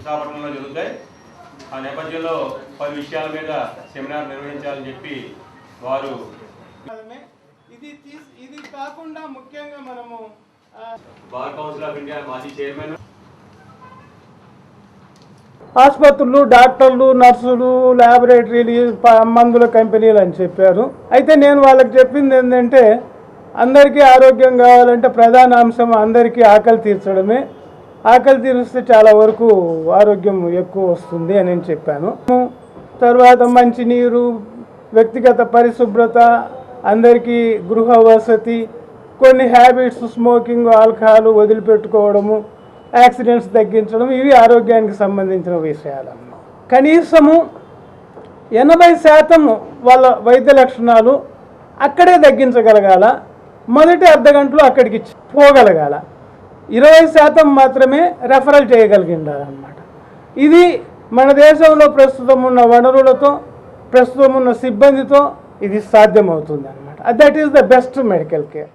విశాఖపట్నంలో జరుగుతాయి. ఆ నేపథ్యంలో పలు విషయాల మీద సెమినార్ నిర్వహించాలని చెప్పి వారు. ఇది ఇది కాకుండా ముఖ్యంగా మనము బార్ కౌన్సిల్ ఆఫ్ ఇండియా మాజీ చైర్మన్ ఆసుపత్రులు డాక్టర్లు నర్సులు ల్యాబొరేటరీలు మందుల కంపెనీలు అని చెప్పారు. అయితే నేను వాళ్ళకి చెప్పింది ఏంటంటే అందరికీ ఆరోగ్యం కావాలంటే ప్రధాన అంశం అందరికీ ఆకలి తీర్చడమే. ఆకలి తీరుస్తే చాలా వరకు ఆరోగ్యం ఎక్కువ వస్తుంది అని నేను చెప్పాను. తర్వాత మంచినీరు వ్యక్తిగత పరిశుభ్రత అందరికీ గృహ వసతి కొన్ని హ్యాబిట్స్ స్మోకింగ్ ఆల్కహాల్ వదిలిపెట్టుకోవడము యాక్సిడెంట్స్ తగ్గించడం ఇవి ఆరోగ్యానికి సంబంధించిన విషయాలన్నమాట కనీసము ఎనభై శాతం వాళ్ళ వైద్య లక్షణాలు అక్కడే తగ్గించగలగాల. మొదటి అర్ధ గంటలో అక్కడికి పోగలగాల. ఇరవై శాతం మాత్రమే రెఫరల్ చేయగలిగిండాలన్నమాట ఇది మన దేశంలో ప్రస్తుతం ఉన్న వనరులతో ప్రస్తుతం ఉన్న సిబ్బందితో ఇది సాధ్యమవుతుంది అనమాట that is the best medical care